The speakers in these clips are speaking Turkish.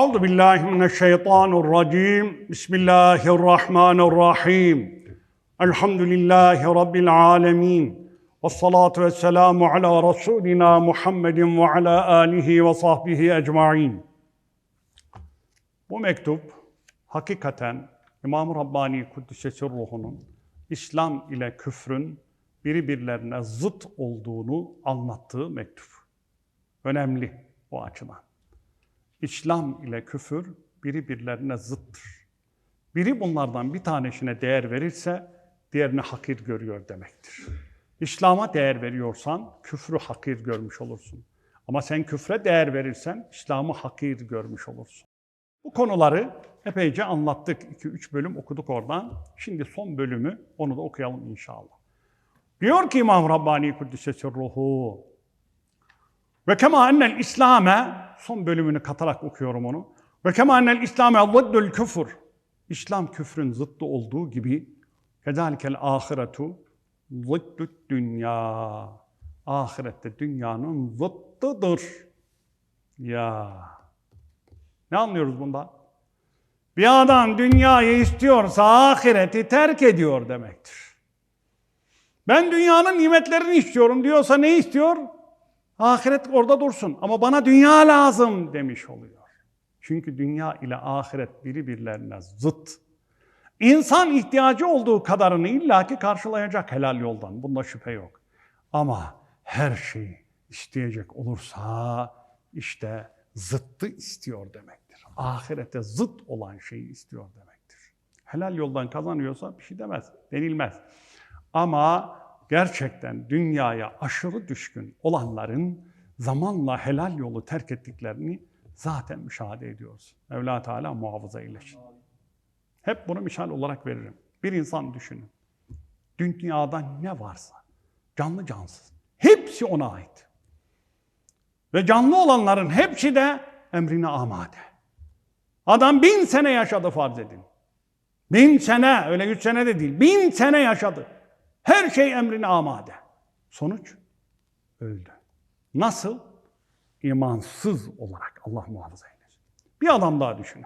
أعوذ بالله من الشيطان الرجيم بسم الله الرحمن الرحيم الحمد لله رب العالمين والصلاة والسلام على رسولنا محمد وعلى آله وصحبه أجمعين Bu mektup hakikaten İmam-ı Rabbani Kuddisesi ruhunun İslam ile küfrün birbirlerine zıt olduğunu anlattığı mektup. Önemli o açıdan. İslam ile küfür birbirlerine zıttır. Biri bunlardan bir tanesine değer verirse diğerini hakir görüyor demektir. İslam'a değer veriyorsan küfrü hakir görmüş olursun. Ama sen küfre değer verirsen İslam'ı hakir görmüş olursun. Bu konuları epeyce anlattık. 2-3 bölüm okuduk oradan. Şimdi son bölümü onu da okuyalım inşallah. Diyor ki İmam Rabbani Kuddisesi ruhu ve kema ennel İslame son bölümünü katarak okuyorum onu. Ve kema ennel İslame ziddül küfür. İslam küfrün zıttı olduğu gibi kezalikel ahiretu ziddü dünya. Ahirette dünyanın zıttıdır. Ya. Ne anlıyoruz bundan? Bir adam dünyayı istiyorsa ahireti terk ediyor demektir. Ben dünyanın nimetlerini istiyorum diyorsa ne istiyor? Ahiret orada dursun ama bana dünya lazım demiş oluyor. Çünkü dünya ile ahiret birbirlerine zıt. İnsan ihtiyacı olduğu kadarını illaki karşılayacak helal yoldan. Bunda şüphe yok. Ama her şeyi isteyecek olursa işte zıttı istiyor demektir. Ahirete zıt olan şeyi istiyor demektir. Helal yoldan kazanıyorsa bir şey demez, denilmez. Ama gerçekten dünyaya aşırı düşkün olanların zamanla helal yolu terk ettiklerini zaten müşahede ediyoruz. Mevla Teala muhafaza eylesin. Hep bunu misal olarak veririm. Bir insan düşünün. Dünyada ne varsa, canlı cansız, hepsi ona ait. Ve canlı olanların hepsi de emrine amade. Adam bin sene yaşadı farz edin. Bin sene, öyle yüz sene de değil, bin sene yaşadı. Her şey emrine amade. Sonuç öldü. Nasıl? İmansız olarak Allah muhafaza eylesin. Bir adam daha düşünün.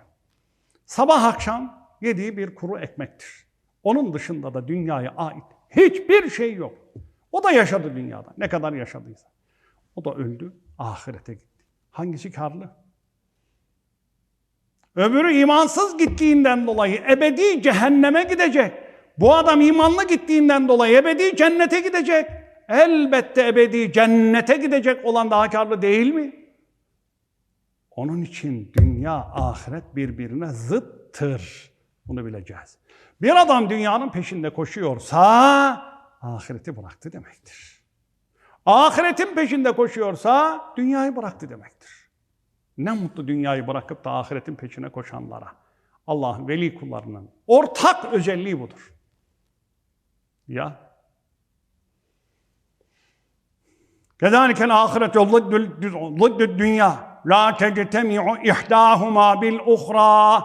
Sabah akşam yediği bir kuru ekmektir. Onun dışında da dünyaya ait hiçbir şey yok. O da yaşadı dünyada. Ne kadar yaşadıysa. O da öldü, ahirete gitti. Hangisi karlı? Öbürü imansız gittiğinden dolayı ebedi cehenneme gidecek. Bu adam imanlı gittiğinden dolayı ebedi cennete gidecek. Elbette ebedi cennete gidecek olan daha karlı değil mi? Onun için dünya, ahiret birbirine zıttır. Bunu bileceğiz. Bir adam dünyanın peşinde koşuyorsa ahireti bıraktı demektir. Ahiretin peşinde koşuyorsa dünyayı bıraktı demektir. Ne mutlu dünyayı bırakıp da ahiretin peşine koşanlara. Allah'ın veli kullarının ortak özelliği budur. Ya. Kezalikel ahiretu ziddü dünya. La tectemi'u ihdahuma bil uhra.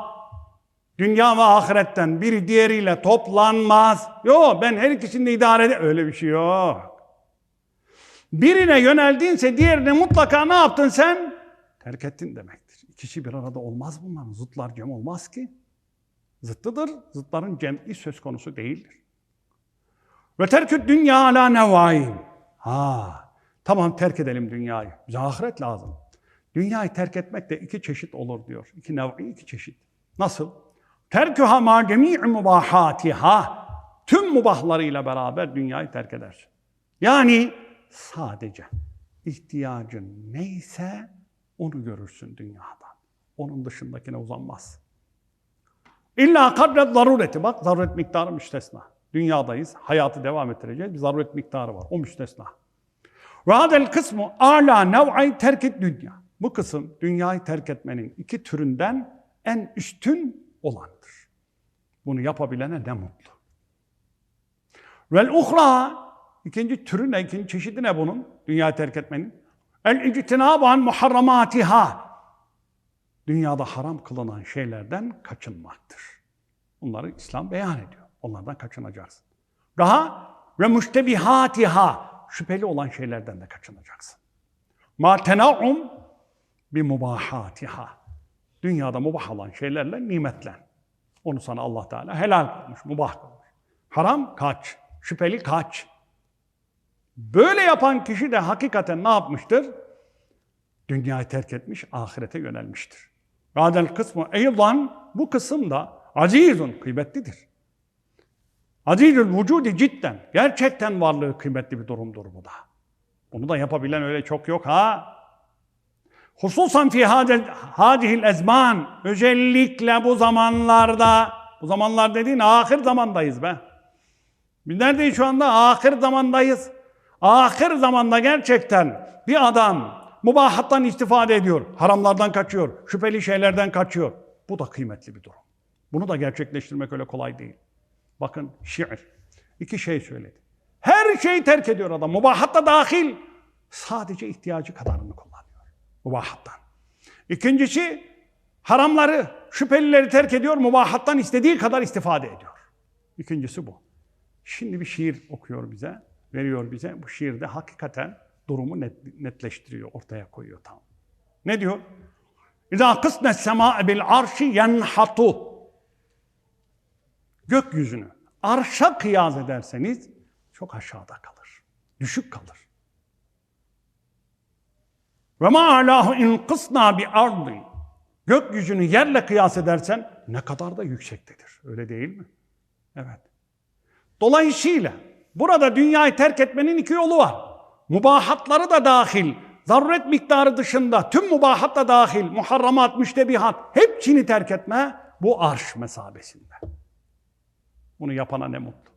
Dünya ve ahiretten biri diğeriyle toplanmaz. Yok ben her ikisini de idare ede. Öyle bir şey yok. Birine yöneldinse diğerine mutlaka ne yaptın sen? Terk ettin demektir. İkisi bir arada olmaz bunların. Zıtlar cem olmaz ki. Zıttıdır. Zıtların cem'i söz konusu değildir. Ve terkü dünya ala nevaim. Ha, tamam terk edelim dünyayı. Bize ahiret lazım. Dünyayı terk etmek de iki çeşit olur diyor. İki nev'i, iki çeşit. Nasıl? Terküha ma cemi'i mubahatiha. Tüm mubahlarıyla beraber dünyayı terk edersin. Yani sadece ihtiyacın neyse onu görürsün dünyadan. Onun dışındakine uzanmaz. İlla kadret zarureti. Bak zaruret miktarı müstesna. Dünyadayız. Hayatı devam ettireceğiz. Bir zaruret miktarı var. O müstesna. Ve hadel kısmı ala nev'ay terk et dünya. Bu kısım dünyayı terk etmenin iki türünden en üstün olandır. Bunu yapabilene ne mutlu. Vel uhra ikinci türü ne? İkinci çeşidi ne bunun? Dünyayı terk etmenin. El ictinabu an muharramatiha. Dünyada haram kılınan şeylerden kaçınmaktır. Bunları İslam beyan ediyor. Onlardan kaçınacaksın. Daha ve müştebihatiha. Şüpheli olan şeylerden de kaçınacaksın. Ma tena'um bi mubahatiha. Dünyada mubah olan şeylerle nimetlen. Onu sana Allah Teala helal kılmış, mubah kılmış. Haram kaç, şüpheli kaç. Böyle yapan kişi de hakikaten ne yapmıştır? Dünyayı terk etmiş, ahirete yönelmiştir. Radel kısmı eydan bu kısım da azizun kıymetlidir. Azizül vücudi cidden. Gerçekten varlığı kıymetli bir durumdur bu da. Bunu da yapabilen öyle çok yok ha. Hususan fi hadihil ezman. Özellikle bu zamanlarda. Bu zamanlar dediğin ahir zamandayız be. Biz neredeyiz şu anda? Ahir zamandayız. Ahir zamanda gerçekten bir adam mubahattan istifade ediyor. Haramlardan kaçıyor. Şüpheli şeylerden kaçıyor. Bu da kıymetli bir durum. Bunu da gerçekleştirmek öyle kolay değil. Bakın şiir. İki şey söyledi. Her şeyi terk ediyor adam. Mubahat da dahil. Sadece ihtiyacı kadarını kullanıyor. Mubahattan. İkincisi haramları, şüphelileri terk ediyor. Mubahattan istediği kadar istifade ediyor. İkincisi bu. Şimdi bir şiir okuyor bize, veriyor bize. Bu şiirde hakikaten durumu net, netleştiriyor, ortaya koyuyor tam. Ne diyor? İza kısne sema bil arşi yenhatu. Gökyüzünü arşa kıyas ederseniz çok aşağıda kalır. Düşük kalır. Ve ma alahu in kısna bi ardı. Gökyüzünü yerle kıyas edersen ne kadar da yüksektedir. Öyle değil mi? Evet. Dolayısıyla burada dünyayı terk etmenin iki yolu var. Mubahatları da dahil, zaruret miktarı dışında tüm mubahat da dahil, muharramat, müştebihat hepsini terk etme bu arş mesabesinde. Bunu yapana ne mutlu.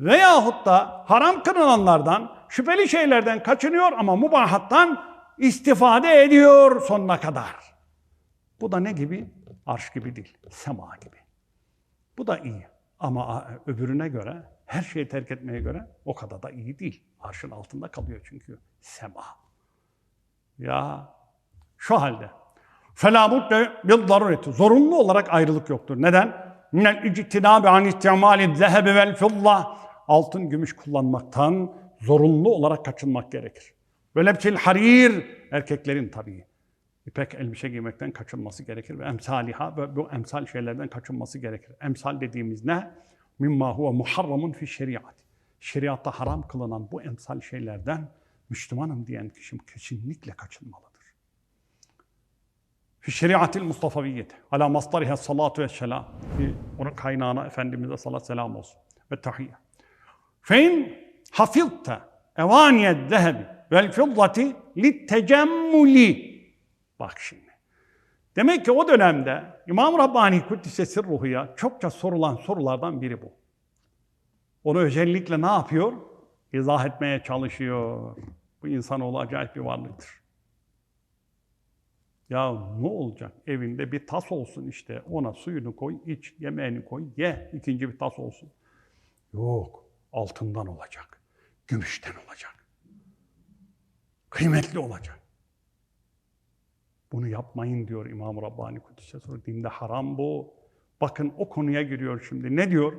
Veyahut da haram kınananlardan, şüpheli şeylerden kaçınıyor ama mubahattan istifade ediyor sonuna kadar. Bu da ne gibi? Arş gibi değil, sema gibi. Bu da iyi. Ama öbürüne göre, her şeyi terk etmeye göre o kadar da iyi değil. Arşın altında kalıyor çünkü sema. Ya şu halde. فَلَا بُدَّ بِالضَّرُرَةِ Zorunlu olarak ayrılık yoktur. Neden? minel ictinabi an istimali zehebi vel filla altın gümüş kullanmaktan zorunlu olarak kaçınmak gerekir. Ve lebçil harir erkeklerin tabii ipek elbise giymekten kaçınması gerekir ve emsaliha ve bu emsal şeylerden kaçınması gerekir. Emsal dediğimiz ne? Mimma huve muharramun fi şeriat. Şeriatta haram kılınan bu emsal şeylerden Müslümanım diyen kişi kesinlikle kaçınmalı. Fi şeriatil Mustafaviyeti ala masdariha salatu ve selam. Onun kaynağına Efendimiz'e salat selam olsun. Ve tahiyye. Fein hafizte evaniyet zehebi vel fiddati littecemmuli. Bak şimdi. Demek ki o dönemde İmam Rabbani Kuddisesi Ruhu'ya çokça sorulan sorulardan biri bu. Onu özellikle ne yapıyor? İzah etmeye çalışıyor. Bu insanoğlu acayip bir varlıktır. Ya ne olacak? Evinde bir tas olsun işte. Ona suyunu koy, iç, yemeğini koy, ye. İkinci bir tas olsun. Yok, altından olacak. Gümüşten olacak. Kıymetli olacak. Bunu yapmayın diyor İmam Rabbani Kudüs'e sonra. Dinde haram bu. Bakın o konuya giriyor şimdi. Ne diyor?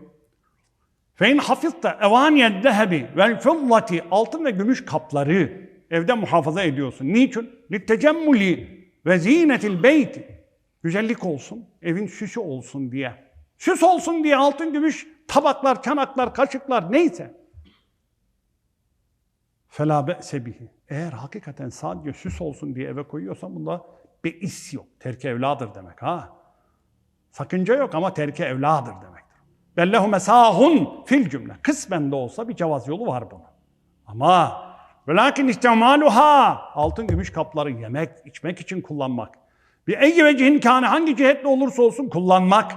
Fein hafizte evaniye zehebi vel fiddati altın ve gümüş kapları evde muhafaza ediyorsun. Niçin? Littecemmuli ve zinetil beyti. Güzellik olsun, evin süsü olsun diye. Süs olsun diye altın, gümüş, tabaklar, çanaklar, kaşıklar neyse. Fela be'se. Eğer hakikaten sadece süs olsun diye eve koyuyorsan bunda bir is yok. Terki evladır demek ha. Sakınca yok ama terki evladır demektir. Bellehu mesahun fil cümle. Kısmen de olsa bir cevaz yolu var bunun. Ama velakin istemaluha altın gümüş kapları yemek, içmek için kullanmak. Bir eyyi ve cihinkâne hangi cihetle olursa olsun kullanmak.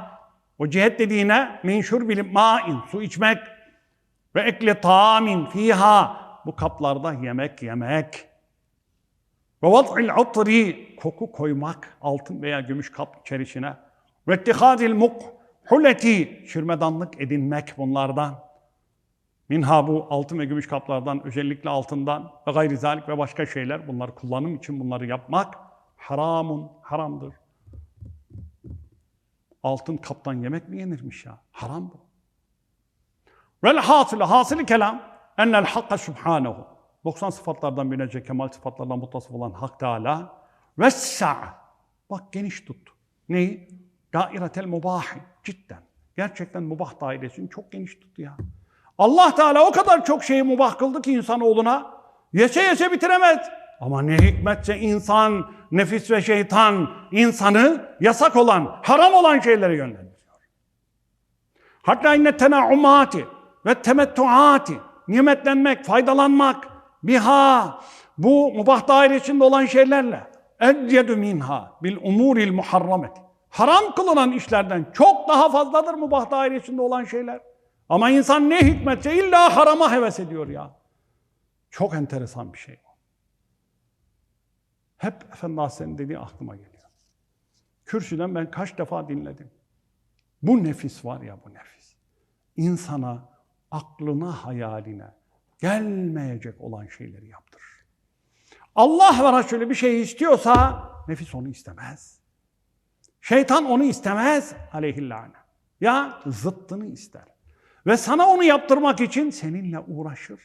O cihet dediğine minşur bilip ma'in su içmek ve ekle tamin fiha bu kaplarda yemek yemek. Ve vad'il utri koku koymak altın veya gümüş kap içerisine. Ve ittihadil mukhuleti şürmedanlık edinmek bunlardan. Minha bu altın ve gümüş kaplardan özellikle altından ve gayri zalik ve başka şeyler bunlar kullanım için bunları yapmak haramun haramdır. Altın kaptan yemek mi yenirmiş ya? Haram bu. Vel hasılı hasılı kelam ennel hakka subhanehu 90 sıfatlardan birine kemal sıfatlardan muttasıf olan Hak Teala vessa Bak geniş tut. Neyi? Dairetel mubahi. Cidden. Gerçekten mubah dairesini çok geniş tut ya. Allah Teala o kadar çok şeyi mubah kıldı ki insanoğluna. Yese yese bitiremez. Ama ne hikmetse insan, nefis ve şeytan insanı yasak olan, haram olan şeylere yönlendiriyor. Hatta inne tenaumati ve temettuati nimetlenmek, faydalanmak biha bu mubah dairesinde olan şeylerle eccedu minha bil umuril muharramet. Haram kılınan işlerden çok daha fazladır mubah dairesinde olan şeyler. Ama insan ne hikmetse illa harama heves ediyor ya. Çok enteresan bir şey. Hep Efendi Hazretleri'nin dediği aklıma geliyor. Kürsüden ben kaç defa dinledim. Bu nefis var ya bu nefis. İnsana, aklına, hayaline gelmeyecek olan şeyleri yaptırır. Allah ve Resulü bir şey istiyorsa nefis onu istemez. Şeytan onu istemez aleyhillâne. Ya zıttını ister. Ve sana onu yaptırmak için seninle uğraşır.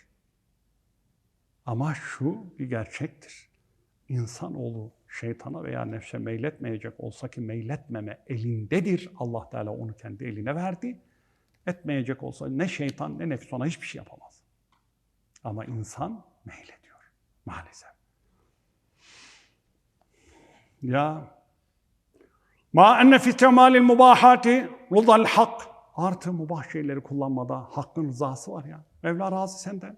Ama şu bir gerçektir. İnsanoğlu şeytana veya nefse meyletmeyecek olsa ki meyletmeme elindedir. Allah Teala onu kendi eline verdi. Etmeyecek olsa ne şeytan ne nefis ona hiçbir şey yapamaz. Ama insan meylediyor maalesef. Ya ma enne fi istimalil mubahati rudal hak. Artı mubah şeyleri kullanmada hakkın rızası var ya. Mevla razı senden.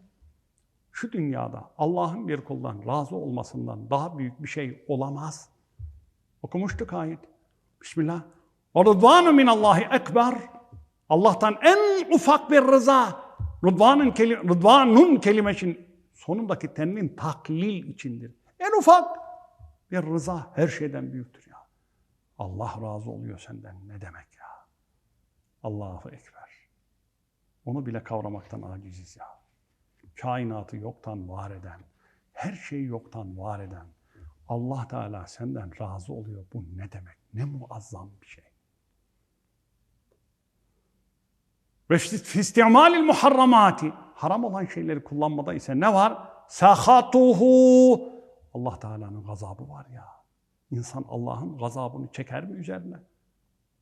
Şu dünyada Allah'ın bir kuldan razı olmasından daha büyük bir şey olamaz. Okumuştuk ayet. Bismillah. Ve rıdvanu minallahi ekber. Allah'tan en ufak bir rıza. Rıdvanın, kelim rıdvanun kelimesinin sonundaki tenvin taklil içindir. En ufak bir rıza her şeyden büyüktür ya. Allah razı oluyor senden ne demek. Allahu Ekber. Onu bile kavramaktan aciziz ya. Kainatı yoktan var eden, her şeyi yoktan var eden Allah Teala senden razı oluyor. Bu ne demek? Ne muazzam bir şey. Ve istimalil muharramati haram olan şeyleri kullanmada ise ne var? Sahatuhu Allah Teala'nın gazabı var ya. İnsan Allah'ın gazabını çeker mi üzerine?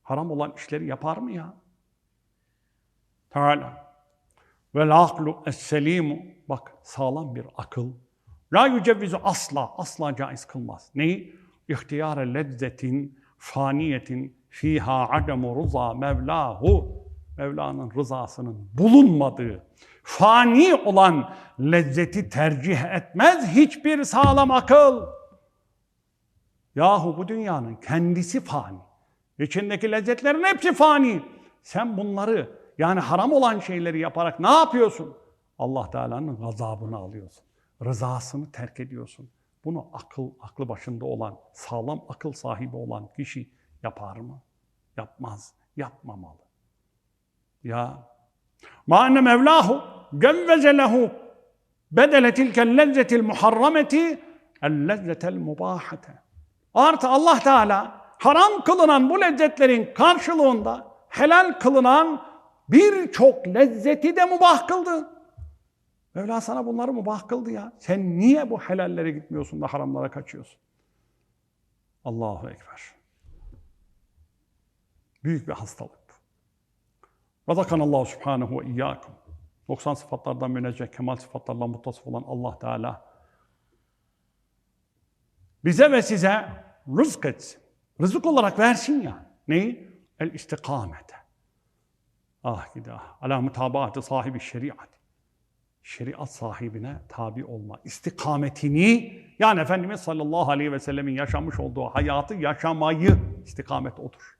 Haram olan işleri yapar mı ya? Teala. Vel aklu es-selimu. Bak sağlam bir akıl. La yücevvizu asla, asla caiz kılmaz. Neyi? İhtiyare lezzetin, faniyetin, fiha ademu rıza mevlahu. Mevla'nın rızasının bulunmadığı, fani olan lezzeti tercih etmez hiçbir sağlam akıl. Yahu bu dünyanın kendisi fani. İçindeki lezzetlerin hepsi fani. Sen bunları yani haram olan şeyleri yaparak ne yapıyorsun? Allah Teala'nın gazabını alıyorsun. Rızasını terk ediyorsun. Bunu akıl, aklı başında olan, sağlam akıl sahibi olan kişi yapar mı? Yapmaz, yapmamalı. Ya ma enne mevlahu gevveze lehu bedele tilkel lezzetil muharrameti el lezzetel mubahate. Artı Allah Teala haram kılınan bu lezzetlerin karşılığında helal kılınan birçok lezzeti de mubah kıldı. Mevla sana bunları mubah kıldı ya. Sen niye bu helallere gitmiyorsun da haramlara kaçıyorsun? Allahu Ekber. Büyük bir hastalık. Razakanallahu subhanahu ve iyyakum. 90 sıfatlardan münezzeh, kemal sıfatlarla muttasıf olan Allah Teala bize ve size rızk etsin. Rızık olarak versin ya. Neyi? El istikamete. Ah gidi ah. Ala mutabaatı sahibi şeriat. Şeriat sahibine tabi olma. istikametini yani Efendimiz sallallahu aleyhi ve sellemin yaşamış olduğu hayatı yaşamayı istikamet odur.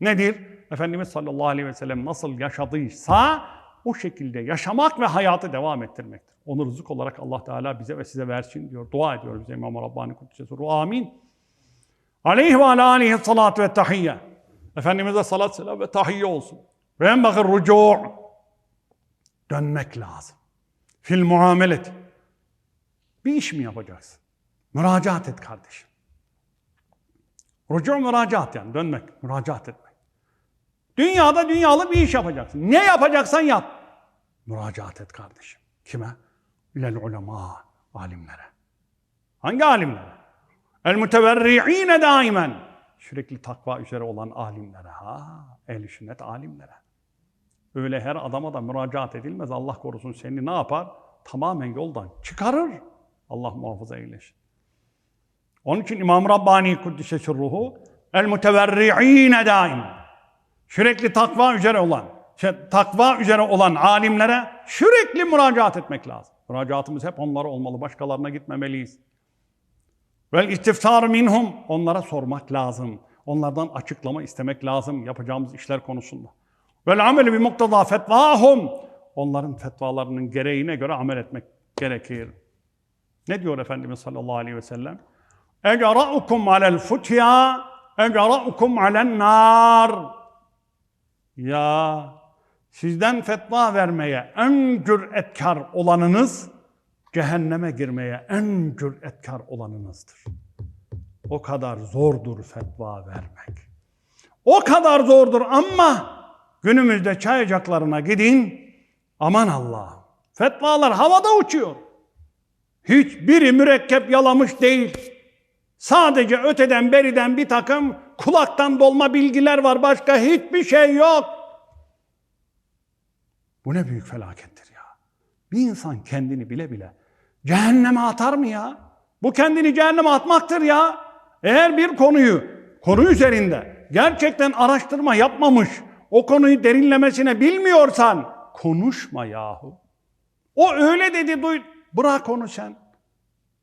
Nedir? Efendimiz sallallahu aleyhi ve sellem nasıl yaşadıysa o şekilde yaşamak ve hayatı devam ettirmektir. Onu rızık olarak Allah Teala bize ve size versin diyor. Dua ediyoruz bize İmam Rabbani Kudüs'e soru. Amin. Aleyhi ve aleyhi salatu ve tahiyye. Efendimiz'e salat selam ve tahiyye olsun. Ve en bakır rucu' dönmek lazım. Fil muamelet. Bir iş mi yapacaksın? Müracaat et kardeşim. Rucu' müracaat yani dönmek, müracaat etmek. Dünyada dünyalı bir iş yapacaksın. Ne yapacaksan yap. Müracaat et kardeşim. Kime? İlel ulema, alimlere. Hangi alimlere? El müteverri'ine daimen. Sürekli takva üzere olan alimlere. Ha, ehl sünnet alimlere. Öyle her adama da müracaat edilmez. Allah korusun seni ne yapar? Tamamen yoldan çıkarır. Allah muhafaza eylesin. Onun için İmam Rabbani Kuddise Sirruhu el muteverri'ine daim. Sürekli takva üzere olan, şey, takva üzere olan alimlere sürekli müracaat etmek lazım. Müracaatımız hep onlara olmalı. Başkalarına gitmemeliyiz. Vel istiftar minhum. Onlara sormak lazım. Onlardan açıklama istemek lazım yapacağımız işler konusunda. Vel ameli bi mukteda fetvahum. Onların fetvalarının gereğine göre amel etmek gerekir. Ne diyor Efendimiz sallallahu aleyhi ve sellem? Ecera'ukum alel futya, ecera'ukum alen nar. Ya sizden fetva vermeye en cüretkar olanınız, cehenneme girmeye en cüretkar olanınızdır. O kadar zordur fetva vermek. O kadar zordur ama günümüzde çay ocaklarına gidin, aman Allah'ım. Fetvalar havada uçuyor. Hiçbiri mürekkep yalamış değil. Sadece öteden beriden bir takım kulaktan dolma bilgiler var. Başka hiçbir şey yok. Bu ne büyük felakettir ya. Bir insan kendini bile bile cehenneme atar mı ya? Bu kendini cehenneme atmaktır ya. Eğer bir konuyu, konu üzerinde gerçekten araştırma yapmamış, o konuyu derinlemesine bilmiyorsan konuşma yahu. O öyle dedi, duy, bırak onu sen.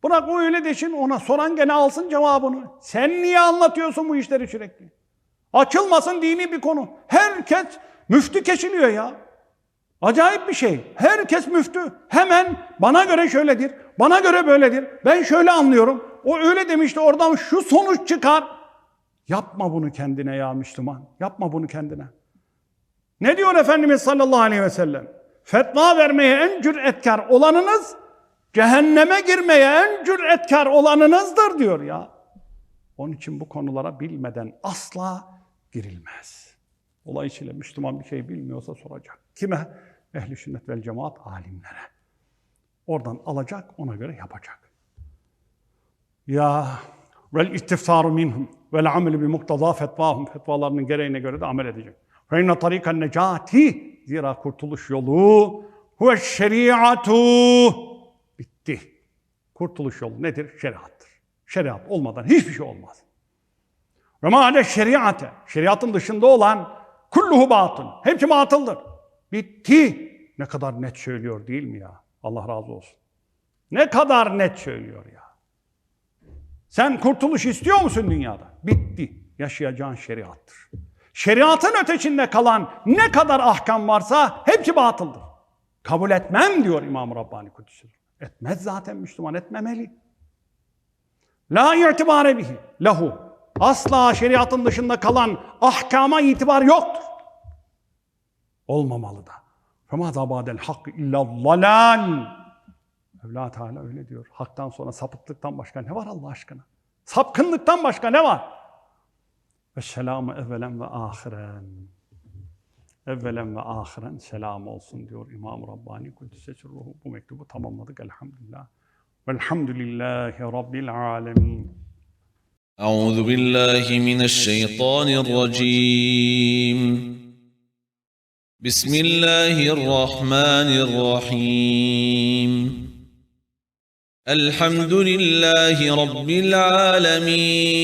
Bırak o öyle desin ona soran gene alsın cevabını. Sen niye anlatıyorsun bu işleri sürekli? Açılmasın dini bir konu. Herkes müftü kesiliyor ya. Acayip bir şey. Herkes müftü. Hemen bana göre şöyledir, bana göre böyledir. Ben şöyle anlıyorum. O öyle demişti oradan şu sonuç çıkar. Yapma bunu kendine ya Müslüman. Yapma bunu kendine. Ne diyor Efendimiz sallallahu aleyhi ve sellem? Fetva vermeye en cüretkar olanınız cehenneme girmeye en cüretkar olanınızdır diyor ya. Onun için bu konulara bilmeden asla girilmez. Dolayısıyla Müslüman bir şey bilmiyorsa soracak. Kime? Ehli sünnet vel cemaat alimlere. Oradan alacak, ona göre yapacak. Ya vel istifsaru minhum vel ameli bi muktada fetvahum fetvalarının gereğine göre de amel edecek. İnne tarikan necati zira kurtuluş yolu huve şeriatu bitti. Kurtuluş yolu nedir? Şeriattır. Şeriat olmadan hiçbir şey olmaz. Ve ma şeriate. Şeriatın dışında olan kulluhu batıl. Hepsi batıldır. Bitti. Ne kadar net söylüyor değil mi ya? Allah razı olsun. Ne kadar net söylüyor ya. Sen kurtuluş istiyor musun dünyada? Bitti. Yaşayacağın şeriattır. Şeriatın ötesinde kalan ne kadar ahkam varsa hepsi batıldır. Kabul etmem diyor İmam Rabbani Kudüs'ü. Etmez zaten Müslüman etmemeli. La itibare bihi lehu. Asla şeriatın dışında kalan ahkama itibar yoktur. Olmamalı da. Fema zabadel hak illa zalal. Mevla Teala öyle diyor. Haktan sonra sapıklıktan başka ne var Allah aşkına? Sapkınlıktan başka ne var? Ve evvelen ve ahiren. Evvelen ve ahiren selam olsun diyor İmam Rabbani Kudüs'e ruhu. Bu mektubu tamamladık elhamdülillah. Velhamdülillahi Rabbil alemin. أعوذ بالله من الشيطان الرجيم بسم الله الرحمن الرحيم الحمد لله رب العالمين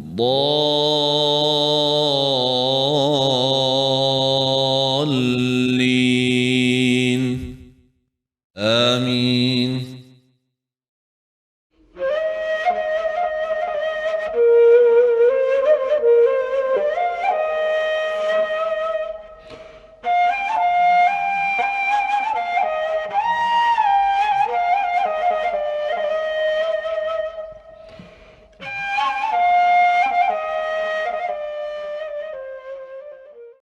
ضال